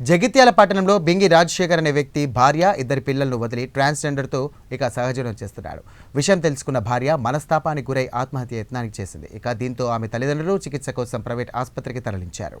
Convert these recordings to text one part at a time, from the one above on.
జగిత్యాల పట్టణంలో బింగి రాజశేఖర్ అనే వ్యక్తి భార్య ఇద్దరి పిల్లలను వదిలి ట్రాన్స్జెండర్తో ఇక సహజీవనం చేస్తున్నాడు. విషయం తెలుసుకున్న భార్య మనస్తాపానికి గురై ఆత్మహత్య యత్నానికి చేసింది. ఇక దీంతో ఆమె తల్లిదండ్రులు చికిత్స కోసం ప్రైవేట్ ఆసుపత్రికి తరలించారు.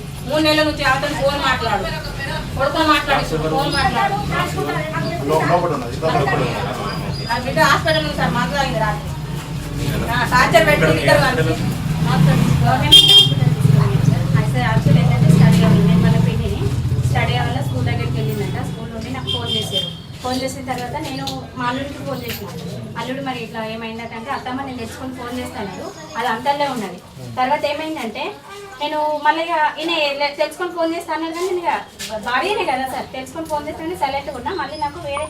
మూడు నెలల నుంచి సా- అతను ఫోన్ మాట్లాడు. కొడుకు మాట్లాడి ఫోన్ మాట్లాడు. లో- నా బిడ్డ హాస్పిటల్ ఉంది సార్ మందు అయింది రాత్రి. ఆ, టార్చర్ పెట్టుకుని ఇద్దరు అయితే యాక్చువల్ ఏంటంటే స్టడీ అవ్వాలి నేను మన పిన్నిని స్టడీ వల్ల స్కూల్ దగ్గరికి వెళ్ళిందంట. స్కూల్ నుండి నాకు ఫోన్ చేశారు. ఫోన్ చేసిన తర్వాత నేను మా అల్లుడికి ఫోన్ చేసిన. అల్లుడు మరి ఇట్లా ఏమైందంటే అత్తమ్మ నేను తెచ్చుకొని ఫోన్ చేస్తాను అది అంతల్లే ఉన్నది. తర్వాత ఏమైందంటే నేను మళ్ళీ ఈయన తెలుసుకొని ఫోన్ చేస్తాను కానీ నేను భార్యనే కదా సార్. తెలుసుకొని ఫోన్ చేస్తాను సైలెంట్గా ఉన్నా. మళ్ళీ నాకు వేరే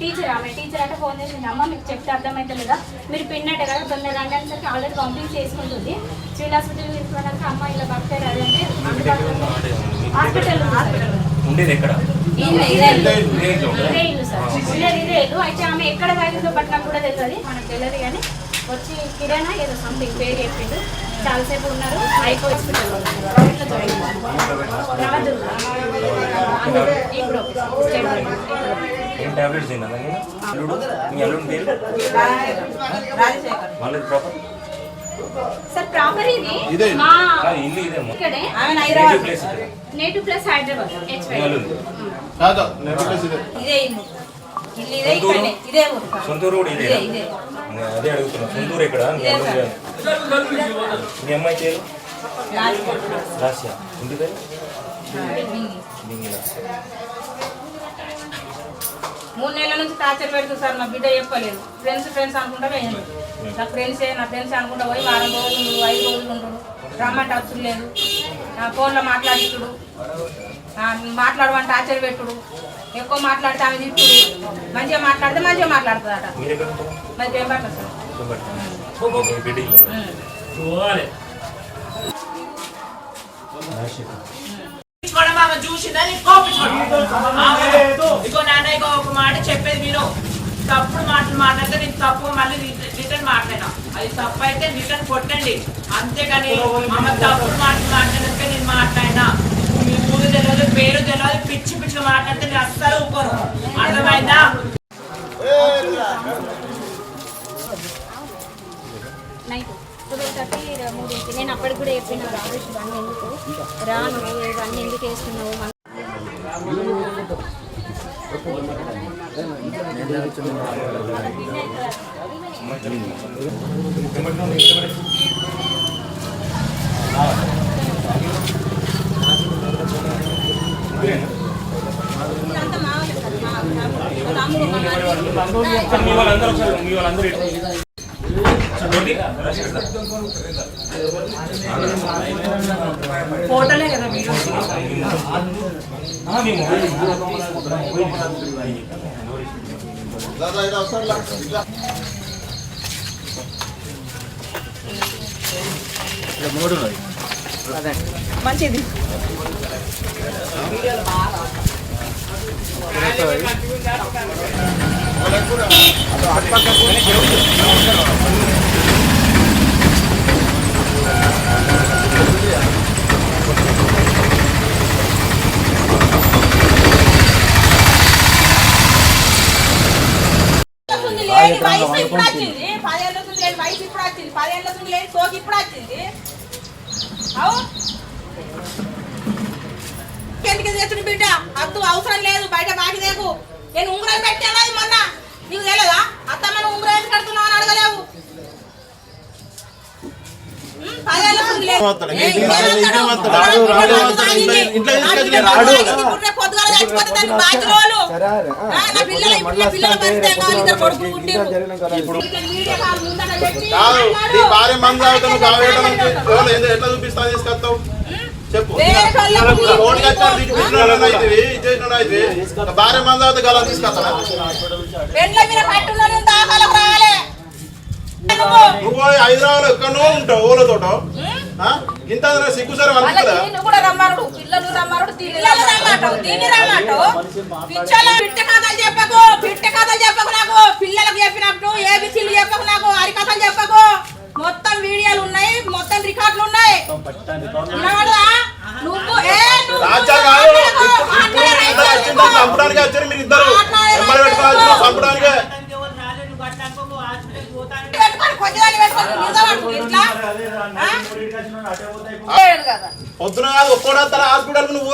టీచర్ ఆమె టీచర్ అంటే ఫోన్ చేసింది. అమ్మ మీకు చెప్తే అర్థమవుతుందా మీరు పిన్నట్టే కదా తొందర రండి అనేసరికి ఆల్రెడీ కంప్లీట్ చేసుకుంటుంది. సివిల్ హాస్పిటల్ తీసుకోవడానికి అమ్మ ఇలా పడతారు అది అంటే హాస్పిటల్ హాస్పిటల్ ఉండేది ఎక్కడ? ఇదే ఇదే ఇదే ఇదే? ఇదే ఇల్లు సార్ ఉండేది ఇదే ఇల్లు. అయితే ఆమె ఎక్కడ తాగిందో బట్ నాకు కూడా తెలియదు. మనకు తెలియదు కానీ వచ్చి కిరాణా ఏదో సంథింగ్ పేరు చెప్పిండు చాలాసేపు ఉన్నారు. ఐకో హాస్పిటల్ ప్రైవేట్లో జాయిన్ నవదుర్గ అందులో ఇప్పుడు. ఏం టాబ్లెట్స్ తిన్నా అల్లుడు మీ అల్లుడు పేరు రాజశేఖర్ వాళ్ళది ప్రాపర్ సార్ ప్రాపర్ ఇది ఇదే. ఇల్లు ఇదేమో ఇక్కడే ప్లేస్ ఇక్కడ. Native place Hyderabad. హెచ్వై ఇదే. ఇదే. ఇల్లు ఇల్లు ఇదే ఇదే. సొంతూరు కూడా ఇదే ఇదే ఇదే. అదే అడుగుతున్నా. సొంతూరు ఇక్కడ మీ ఇదే మీ అమ్మాయి పేరు? రాసియా ఇంటి పేరు? మూడు నెలల నుంచి టార్చర్ పెడుతుంది సార్ మా బిడ్డ చెప్పలేదు. ఫ్రెండ్స్ ఫ్రెండ్స్ అనుకుంటా పోయింది నా ఫ్రెండ్సే నా ఫ్రెండ్స్ అనుకుంటా పోయి వారం రోజులు ఐదు రోజులు ఉండడు రమ్మంటే వచ్చుడు లేదు. నా ఫోన్లో మాట్లాడిస్తుడు మాట్లాడమంటే ఆశ్చర్య పెట్టుడు ఎక్కువ మాట్లాడితే ఆమె తిట్టుడు మంచిగా మాట్లాడితే మంచిగా మాట్లాడుతుందట. మంచిగా ఎక్కడ ఉంటారు సార్ చూసిందని ఇగో నాన్న ఇగో ఒక మాట చెప్పేది విను తప్పుడు మాటలు మాట్లాడితే నేను తప్పు మళ్ళీ రిటర్న్ మాట్లాడినా అది తప్పు అయితే రిటర్న్ కొట్టండి అంతేగాని ఆమె తప్పుడు మాటలు మాట్లాడితే నేను మాట్లాడినా ఊరు తెలియదు పేరు తెలియదు పిచ్చి పిచ్చిగా మాట్లాడితే నేను అస్సలు ఊరుకోను అర్థమైందా? నేను అప్పటికి కూడా చెప్పిన రాజేష్ ఇవన్నీ ఎందుకు? రాను ఇవన్నీ ఎందుకు వేస్తున్నావు? మన ఇదంతా మావలే సార్, మా- మా తమ్ముడు, మా మరిది. మీ వాళ్ళందరూ ఒకసారి మీ వాళ్ళందరూ ఇటు. చూడండి. ఫోటోలే కదా మీరు ఆ, మీ మొబైల్ దాదా ఇలా వస్తారు ఇలా. ఇట్లా. మంచిది లేని వయసు ఇప్పుడు వచ్చింది పదేళ్ళ నుంచి వయసు ఇప్పుడు వచ్చింది పదేళ్ళ నుంచి సోకి ఇప్పుడు వచ్చింది అవు? ఎందుకు తెచ్చిన బిడ్డ? అద్దు అవసరం లేదు బయట బాకి దేకు నేను ఉంగరం పెట్టాను అది మొన్న? నీకు తెలియదా అత్తమ్మ నువ్వు ఉంగరం ఎందుకు కడుతున్నావు అని అడగలేవు. భార్య మంది ఎట్లా చూపిస్తా తీసుకొస్తావు చెప్పు. భార్య మంది గలం నువ్వు హైదరాబాద్ ఎక్కడో ఉంటావు ఊళ్ళతోటో ఇంత పిల్లలకు ఏబిసీలు నాకు. హరికథలు చెప్పకు. మొత్తం వీడియోలు ఉన్నాయి మొత్తం రికార్డులు ఉన్నాయి వినబడదా? నువ్వు ఏ నువ్వు రాజా కాదు మాట్లాడకు, ఇప్పుడు ఇప్పుడు మాట్లాడే ఇద్దరు. చంపడానికి వచ్చారు మీరు ఇద్దరు ఎంబడి చంపడానికే కదా. పొద్దున కాదు ఒక్కడొస్తారా హాస్పిటల్ నువ్వు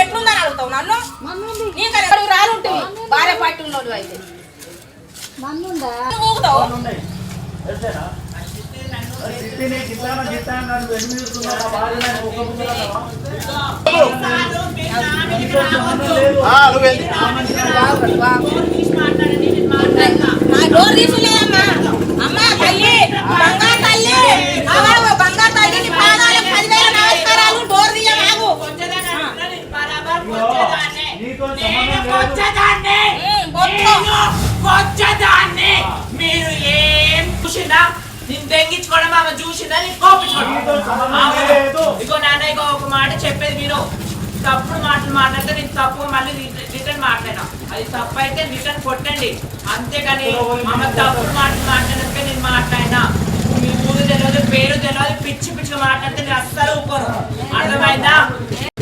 ఎట్లుందని అడుగుతావు నన్ను? నీకు రానుంటివి భార్య పట్టి ఉన్నోడు అయితే. మమ్మీ ఉందా నువ్వు ఊగుతావు ఆ, నువ్వేంది నా డోర్ తీసులేదమ్మా అమ్మ ఇగో నాన్న ఇగో ఒక మాట చెప్పేది మీరు తప్పుడు మాటలు మాట్లాడితే నేను తప్పు మళ్ళీ రిటర్న్ మాట్లాడినా. అది తప్పు అయితే రిటర్న్ కొట్టండి. అంతేకాని అమ్మ తప్పుడు మాటలు మాట్లాడితే నేను మాట్లాడినా. మీ ముందు తెలియదు పేరు తెలియదు పిచ్చి పిచ్చి మాట్లాడితే నేను అస్సలు ఊపరు అర్థమైందా?